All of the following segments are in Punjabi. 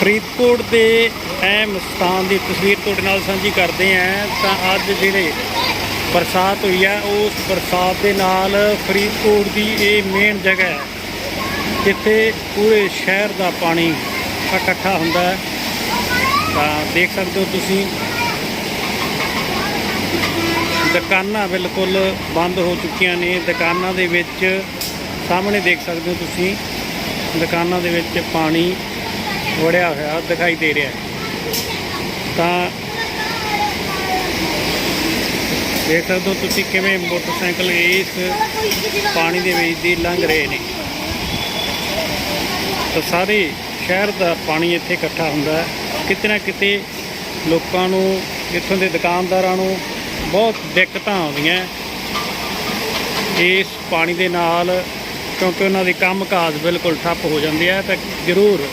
ਫਰੀਦਕੋਟ ਦੇ ਅਹਿਮ ਸਥਾਨ ਦੀ ਤਸਵੀਰ ਤੁਹਾਡੇ ਨਾਲ ਸਾਂਝੀ ਕਰਦੇ ਆਂ ਤਾਂ ਅੱਜ ਜਿਹੜੇ ਬਰਸਾਤ ਹੋਈ ਹੈ ਉਸ ਬਰਸਾਤ ਦੇ ਨਾਲ ਫਰੀਦਕੋਟ ਦੀ ਇਹ ਮੇਨ ਜਗ੍ਹਾ ਹੈ, ਜਿੱਥੇ ਪੂਰੇ ਸ਼ਹਿਰ ਦਾ ਪਾਣੀ ਇਕੱਠਾ ਹੁੰਦਾ ਹੈ। ਤਾਂ ਦੇਖ ਸਕਦੇ ਹੋ ਤੁਸੀਂ, ਦੁਕਾਨਾਂ ਬਿਲਕੁਲ ਬੰਦ ਹੋ ਚੁੱਕੀਆਂ ਨੇ। ਦੁਕਾਨਾਂ ਦੇ ਵਿੱਚ ਸਾਹਮਣੇ ਦੇਖ ਸਕਦੇ ਹੋ ਤੁਸੀਂ, ਦੁਕਾਨਾਂ ਦੇ ਵਿੱਚ ਪਾਣੀ ਵੜਿਆ ਹੋਇਆ, ਦਿਖਾਈ ਦੇ ਰਿਹਾ। ਤਾਂ ਦੇਖ ਸਕਦੇ ਹੋ ਤੁਸੀਂ ਕਿਵੇਂ ਮੋਟਰਸਾਈਕਲ ਇਸ ਪਾਣੀ ਦੇ ਵਿੱਚ ਦੀ ਲੰਘ ਰਹੇ ਨੇ। ਤਾਂ ਸਾਰੇ ਸ਼ਹਿਰ ਦਾ ਪਾਣੀ ਇੱਥੇ ਇਕੱਠਾ ਹੁੰਦਾ ਕਿਤੇ ਨਾ ਕਿਤੇ ਲੋਕਾਂ ਨੂੰ, ਇੱਥੋਂ ਦੇ ਦੁਕਾਨਦਾਰਾਂ ਨੂੰ ਬਹੁਤ ਦਿੱਕਤਾਂ ਆਉਂਦੀਆਂ ਇਸ ਪਾਣੀ ਦੇ ਨਾਲ ਕਿਉਂਕਿ ਉਹਨਾਂ ਦੇ ਕੰਮਕਾਜ ਬਿਲਕੁਲ ਠੱਪ ਹੋ ਜਾਂਦੇ ਆ, ਤਾਂ ਜ਼ਰੂਰ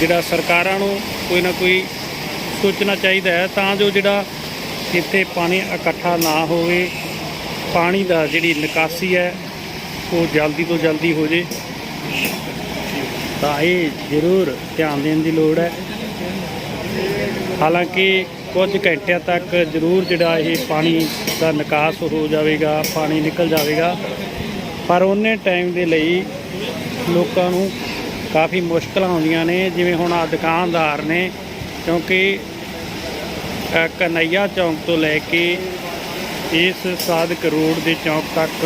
ਜਿਹੜਾ ਸਰਕਾਰਾਂ ਨੂੰ ਕੋਈ ਨਾ ਕੋਈ ਸੋਚਣਾ ਚਾਹੀਦਾ ਹੈ, ਤਾਂ ਜੋ ਜਿਹੜਾ ਇੱਥੇ ਪਾਣੀ ਇਕੱਠਾ ਨਾ ਹੋਵੇ, ਪਾਣੀ ਦਾ ਜਿਹੜੀ ਨਿਕਾਸੀ ਹੈ, ਉਹ ਜਲਦੀ ਤੋਂ ਜਲਦੀ ਹੋ ਜੇ। ਤਾਂ ਇਹ ਜ਼ਰੂਰ ਧਿਆਨ ਦੇਣ ਦੀ ਲੋੜ ਹੈ। ਹਾਲਾਂਕਿ ਕੁਝ ਘੰਟਿਆਂ ਤੱਕ ਜ਼ਰੂਰ ਜਿਹੜਾ ਇਹ ਪਾਣੀ ਦਾ ਨਿਕਾਸ ਹੋ ਜਾਵੇਗਾ, ਪਾਣੀ ਨਿਕਲ ਜਾਵੇਗਾ। ਪਰ ਉਹਨੇ ਟਾਈਮ ਦੇ ਲਈ ਲੋਕਾਂ ਨੂੰ ਕਾਫੀ ਮੁਸ਼ਕਲਾਂ ਆਉਂਦੀਆਂ ਨੇ ਜਿਵੇਂ ਹੁਣ ਆ ਦੁਕਾਨਦਾਰ ਨੇ ਕਿਉਂਕਿ ਅ, ਕਨਈਆ ਚੌਂਕ ਤੋਂ ਲੈ ਕੇ ਇਸ ਸਾਦਕ ਰੋਡ ਦੇ ਚੌਂਕ ਤੱਕ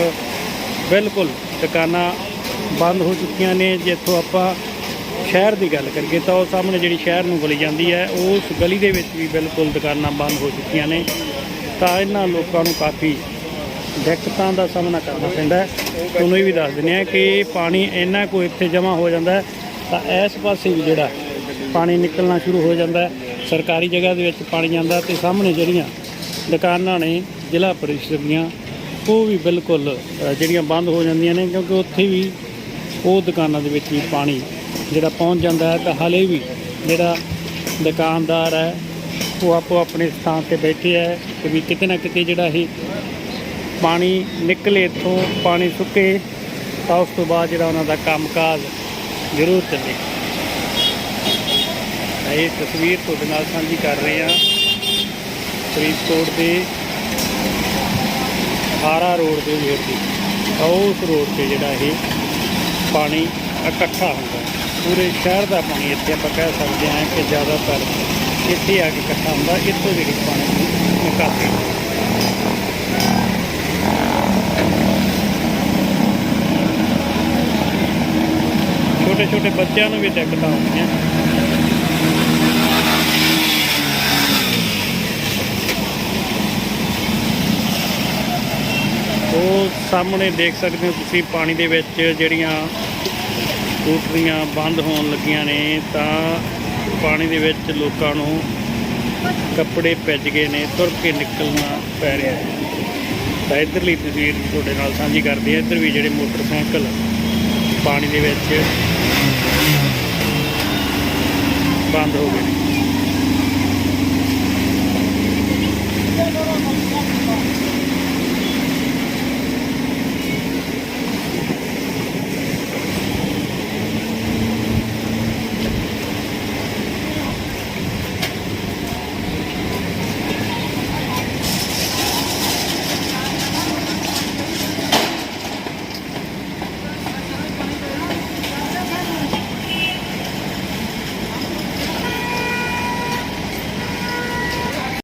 ਬਿਲਕੁਲ ਦੁਕਾਨਾਂ ਬੰਦ ਹੋ ਚੁੱਕੀਆਂ ਨੇ। ਜਿੱਥੋਂ ਆਪਾਂ ਸ਼ਹਿਰ ਦੀ ਗੱਲ ਕਰੀਏ ਤਾਂ ਉਹ ਸਾਹਮਣੇ ਜਿਹੜੀ ਸ਼ਹਿਰ ਨੂੰ ਗਲੀ ਜਾਂਦੀ ਹੈ ਉਸ ਗਲੀ ਦੇ ਵਿੱਚ ਵੀ ਬਿਲਕੁਲ ਦੁਕਾਨਾਂ ਬੰਦ ਹੋ ਚੁੱਕੀਆਂ ਨੇ। ਤਾਂ ਇਹਨਾਂ ਲੋਕਾਂ ਨੂੰ ਕਾਫੀ ਦਿੱਕਤਾਂ ਦਾ ਸਾਹਮਣਾ ਕਰਨਾ ਪੈਂਦਾ ਹੈ। ਤੁਹਾਨੂੰ ਇਹ ਵੀ ਦੱਸ ਦਿੰਦੇ ਆ ਕਿ ਪਾਣੀ ਇੰਨਾ ਕੋ ਇੱਥੇ ਜਮ੍ਹਾਂ ਹੋ ਜਾਂਦਾ ਹੈ ਤਾਂ ਇਸ ਪਾਸੇ ਵੀ ਜਿਹੜਾ ਪਾਣੀ ਨਿਕਲਣਾ ਸ਼ੁਰੂ ਹੋ ਜਾਂਦਾ ਹੈ, ਸਰਕਾਰੀ ਜਗ੍ਹਾ ਦੇ ਵਿੱਚ ਪਾਣੀ ਜਾਂਦਾ ਤੇ ਸਾਹਮਣੇ ਜਿਹੜੀਆਂ ਦੁਕਾਨਾਂ ਨੇ ਜ਼ਿਲ੍ਹਾ ਪਰਿਸ਼ਦ ਦੀਆਂ, ਉਹ ਵੀ ਬਿਲਕੁਲ ਜਿਹੜੀਆਂ ਬੰਦ ਹੋ ਜਾਂਦੀਆਂ ਨੇ ਕਿਉਂਕਿ ਉੱਥੇ ਵੀ ਉਹ ਦੁਕਾਨਾਂ ਦੇ ਵਿੱਚ ਵੀ ਪਾਣੀ ਜਿਹੜਾ ਪਹੁੰਚ ਜਾਂਦਾ ਹੈ ਤਾਂ ਹਾਲੇ ਵੀ ਜਿਹੜਾ ਦੁਕਾਨਦਾਰ ਹੈ, ਉਹ ਆਪੋ ਆਪਣੇ ਸਥਾਨ ਤੇ ਬੈਠੇ ਹੈ ਕਿ ਵੀ ਕਿਤੇ ਨਾ ਕਿਤੇ ਜਿਹੜਾ ਇਹ ਪਾਣੀ ਨਿਕਲੇ ਇੱਥੋਂ ਪਾਣੀ ਸੁੱਕੇ ਤਾਂ ਉਸ ਤੋਂ ਬਾਅਦ ਜਿਹੜਾ ਉਹਨਾਂ ਦਾ ਕੰਮਕਾਜ ਜ਼ਰੂਰ ਚੱਲੇ ਇਹ ਤਸਵੀਰ ਤੁਹਾਡੇ ਨਾਲ ਸਾਂਝੀ ਕਰ ਰਹੇ। ਹਾਂ ਫਰੀਦਕੋਟ ਦੇ ਹਾਰਾ ਰੋਡ ਦੇ ਨੇੜੇ ਦੀ। ਉਸ ਰੋਡ ਤੇ ਜਿਹੜਾ ਇਹ ਪਾਣੀ ਇਕੱਠਾ ਹੁੰਦਾ ਪੂਰੇ ਸ਼ਹਿਰ ਦਾ ਪਾਣੀ ਇੱਥੇ ਆਪਾਂ ਕਹਿ ਸਕਦੇ ਹਾਂ ਕਿ ਜ਼ਿਆਦਾਤਰ ਇੱਥੇ ਆ ਕੇ ਇਕੱਠਾ ਹੁੰਦਾ, ਇੱਥੋਂ ਜਿਹੜੀ ਪਾਣੀ ਨਿਕਾਸੀ ਛੋਟੇ ਛੋਟੇ ਬੱਚਿਆਂ ਨੂੰ ਵੀ ਦਿੱਕਤਾਂ ਆਉਂਦੀਆਂ। ਉਹ ਸਾਹਮਣੇ ਦੇਖ ਸਕਦੇ ਹੋ ਤੁਸੀਂ ਪਾਣੀ ਦੇ ਵਿੱਚ ਜਿਹੜੀਆਂ ਟੂਟੀਆਂ ਬੰਦ ਹੋਣ ਲੱਗੀਆਂ ਨੇ, ਤਾਂ ਪਾਣੀ ਦੇ ਵਿੱਚ ਲੋਕਾਂ ਨੂੰ ਕੱਪੜੇ ਭਿੱਜ ਗਏ ਨੇ, ਤੁਰ ਕੇ ਨਿਕਲਣਾ ਪੈ ਰਿਹਾ ਹੈ। ਤਾਂ ਇੱਧਰਲੀ ਤਸਵੀਰ ਤੁਹਾਡੇ ਨਾਲ ਸਾਂਝੀ ਕਰਦੇ ਹਾਂ। ਇੱਧਰ ਵੀ ਜਿਹੜੇ ਮੋਟਰਸਾਈਕਲ ਪਾਣੀ ਦੇ ਵਿੱਚ ਬੰਦ ਹੋ ਗਏ ਨੇ।